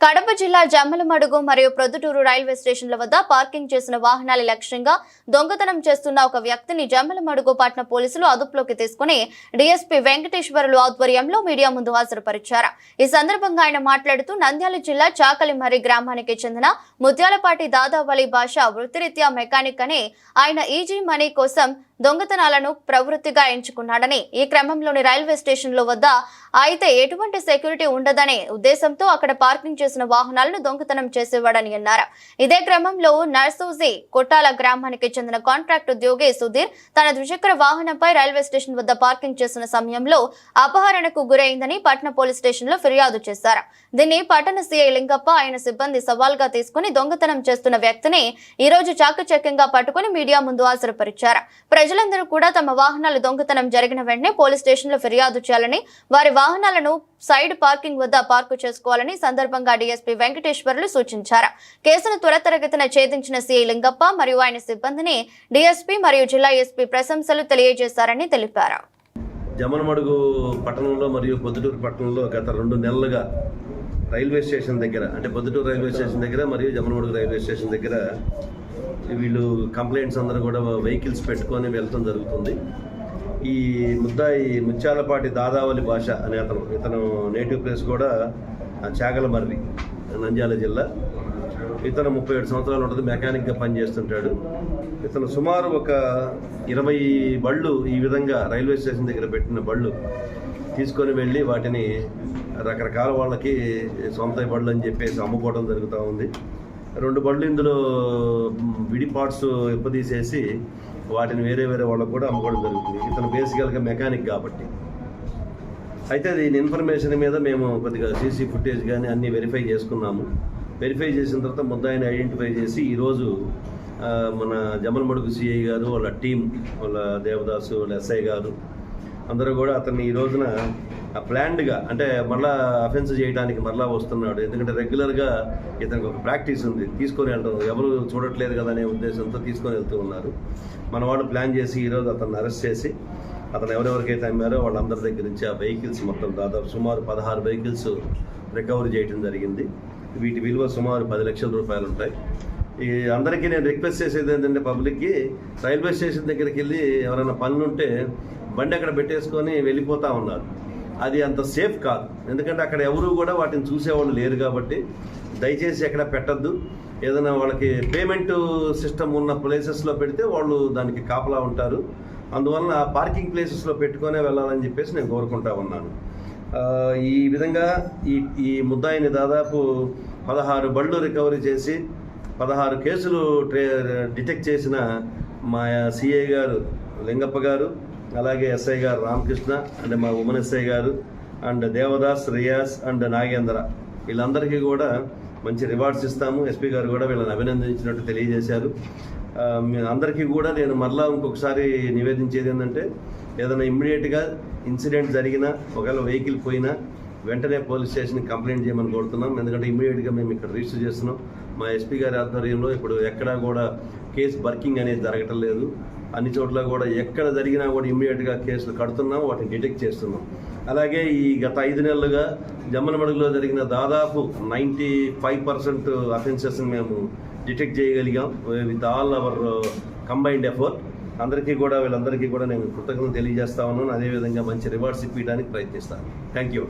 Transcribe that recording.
కడప జిల్లా జమ్మలమడుగు మరియు ప్రొద్దుటూరు రైల్వే స్టేషన్ల వద్ద పార్కింగ్ చేసిన వాహనాల లక్ష్యంగా దొంగతనం చేస్తున్న ఒక వ్యక్తిని జమ్మలమడుగు పట్టణ పోలీసులు అదుపులోకి తీసుకుని డీఎస్పీ వెంకటేశ్వరులు ఆధ్వర్యంలో మీడియా ముందు హాజరుపరిచారు. ఈ సందర్భంగా ఆయన మాట్లాడుతూ నంద్యాల జిల్లా చాకలిమర్రి గ్రామానికి చెందిన ముత్యాలపాటి దాదావళి భాష వృత్తిరీత్యా మెకానిక్ అని ఆయన ఈజీ మనీ కోసం దొంగతనాలను ప్రవృత్తిగా ఎంచుకున్నాడని ఈ క్రమంలోని రైల్వే స్టేషన్ల వద్ద అయితే ఎటువంటి సెక్యూరిటీ ఉండదనే ఉద్దేశంతో అక్కడ పార్కింగ్ చేసిన వాహనాలను దొంగతనం చేసేవాడని అన్నారు. ఇదే క్రమంలో నర్సూజీ కొట్టాల గ్రామానికి చెందిన కాంట్రాక్ట్ ఉద్యోగి సుధీర్ తన ద్విచక్ర వాహనంపై రైల్వే స్టేషన్ వద్ద పార్కింగ్ చేసిన సమయంలో అపహరణకు గురైందని పట్న పోలీస్ స్టేషన్లో ఫిర్యాదు చేశారు. దీన్ని పట్టణ సీఐ లింగప్ప ఆయన సిబ్బంది సవాల్గా తీసుకుని దొంగతనం చేస్తున్న వ్యక్తిని ఈ రోజు చాకచక్యంగా పట్టుకుని మీడియా ముందు హాజరుపరిచారు. ప్రజలందరూ కూడా తమ వాహనాలు దొంగతనం జరిగిన వెంటనే పోలీస్ స్టేషన్లో ఫిర్యాదు చేయాలని వారి వాహనాలను సైడ్ పార్కింగ్ వద్ద పార్కు చేసుకోవాలని సందర్భంగా డీఎస్పీ వెంకటేశ్వర్లు సూచించారు. కేసును త్వరతరగతిన ఛేదించిన సీఐ లింగప్ప మరియు ఆయన సిబ్బందిని డీఎస్పీ మరియు జిల్లా ఎస్పీ ప్రశంసలు తెలియజేశారని తెలిపారు. జమనమడుగు పట్టణంలో మరియు పొద్దుటూరు పట్టణంలో గత రెండు నెలలుగా రైల్వే స్టేషన్ దగ్గర అంటే పొద్దుటూరు రైల్వే స్టేషన్ దగ్గర మరియు జమనమడుగు రైల్వే స్టేషన్ దగ్గర వీళ్ళు కంప్లైంట్స్ అందరూ కూడా వెహికల్స్ పెట్టుకొని వెళ్ళటం జరుగుతుంది. ఈ ముద్దాయి ముత్యాలపాటి దాదావలి భాష అనే అతను ఇతను నేటివ్ ప్లేస్ కూడా చాగలమర్రి నంద్యాల జిల్లా. ఇతను ముప్పై ఏడు సంవత్సరాలు ఉంటుంది మెకానిక్గా పనిచేస్తుంటాడు. ఇతను సుమారు ఒక ఇరవై బళ్ళు ఈ విధంగా రైల్వే స్టేషన్ దగ్గర పెట్టిన బళ్ళు తీసుకొని వెళ్ళి వాటిని రకరకాల వాళ్ళకి సొంత బళ్ళు అని చెప్పేసి అమ్ముకోవడం జరుగుతూ ఉంది. రెండు బండ్లు ఇందులో విడి పార్ట్స్ ఇప్పదీసేసి వాటిని వేరే వేరే వాళ్ళకు కూడా అమ్ముకోవడం జరుగుతుంది. ఇతను బేసికల్గా మెకానిక్ కాబట్టి. అయితే దీని ఇన్ఫర్మేషన్ మీద మేము కొద్దిగా సీసీ ఫుటేజ్ కానీ అన్నీ వెరిఫై చేసుకున్నాము. వెరిఫై చేసిన తర్వాత ముద్దాయిని ఐడెంటిఫై చేసి ఈరోజు మన జమలమడుగు సిఐ గారు వాళ్ళ టీం వాళ్ళ దేవదాసు వాళ్ళ ఎస్ఐ గారు అందరూ కూడా అతన్ని ఈ రోజున ప్లాన్డ్గా అంటే మళ్ళా అఫెన్స్ చేయడానికి మళ్ళా వస్తున్నాడు. ఎందుకంటే రెగ్యులర్గా ఇతనికి ఒక ప్రాక్టీస్ ఉంది. తీసుకొని వెళ్ళడం ఎవరు చూడట్లేదు కదా అనే ఉద్దేశంతో తీసుకొని వెళ్తూ ఉన్నారు. మన వాళ్ళు ప్లాన్ చేసి ఈరోజు అతన్ని అరెస్ట్ చేసి అతను ఎవరెవరికైతే అమ్మారో వాళ్ళందరి దగ్గర నుంచి ఆ వెహికల్స్ మొత్తం దాదాపు సుమారు పదహారు వెహికల్స్ రికవరీ చేయడం జరిగింది. వీటి విలువ సుమారు పది లక్షల రూపాయలు ఉంటాయి. ఈ అందరికీ నేను రిక్వెస్ట్ చేసేది ఏంటంటే పబ్లిక్కి రైల్వే స్టేషన్ దగ్గరికి వెళ్ళి ఎవరైనా పనులు ఉంటే బండి అక్కడ పెట్టేసుకొని వెళ్ళిపోతూ ఉన్నారు. అది అంత సేఫ్ కాదు. ఎందుకంటే అక్కడ ఎవరు కూడా వాటిని చూసేవాళ్ళు లేరు కాబట్టి దయచేసి ఎక్కడ పెట్టద్దు. ఏదైనా వాళ్ళకి పేమెంట్ సిస్టమ్ ఉన్న ప్లేసెస్లో పెడితే వాళ్ళు దానికి కాపలా ఉంటారు. అందువలన పార్కింగ్ ప్లేసెస్లో పెట్టుకునే వెళ్ళాలని చెప్పేసి నేను కోరుకుంటా ఉన్నాను. ఈ విధంగా ఈ ఈ ముద్దాయిని దాదాపు పదహారు బళ్ళు రికవరీ చేసి పదహారు కేసులు ట్రే డిటెక్ట్ చేసిన మా సిఏ గారు లింగప్ప గారు అలాగే ఎస్ఐ గారు రామకృష్ణ అండ్ మా ఉమన్ ఎస్ఐ గారు అండ్ దేవదాస్ రియాస్ అండ్ నాగేంద్ర. వీళ్ళందరికీ కూడా మంచి రివార్డ్స్ ఇస్తాము. ఎస్పీ గారు కూడా వీళ్ళని అభినందించినట్టు తెలియజేశారు. మీ అందరికీ కూడా నేను మరలా ఇంకొకసారి నివేదించేది ఏంటంటే ఏదైనా ఇమ్మీడియట్గా ఇన్సిడెంట్ జరిగినా ఒకవేళ వెహికల్ పోయినా వెంటనే పోలీస్ స్టేషన్కి కంప్లైంట్ చేయమని కోరుతున్నాం. ఎందుకంటే ఇమీడియట్గా మేము ఇక్కడ రిజిస్టర్ చేస్తున్నాం. మా ఎస్పీ గారి ఆధ్వర్యంలో ఇప్పుడు ఎక్కడా కూడా కేసు బర్కింగ్ అనేది జరగటం లేదు. అన్ని చోట్ల కూడా ఎక్కడ జరిగినా కూడా ఇమ్మీడియట్గా కేసులు కడుతున్నాం వాటిని డిటెక్ట్ చేస్తున్నాం. అలాగే ఈ గత ఐదు నెలలుగా జమ్మనమడుగులో జరిగిన దాదాపు నైంటీ ఫైవ్ పర్సెంట్ అఫెన్సెస్ని మేము డిటెక్ట్ చేయగలిగాం. With all our uh, combined effort అందరికీ కూడా వీళ్ళందరికీ కూడా నేను కృతజ్ఞతలు తెలియజేస్తా ఉన్నాను. అదేవిధంగా మంచి రివార్డ్స్ ఇప్పించడానికి ప్రయత్నిస్తాను. Thank you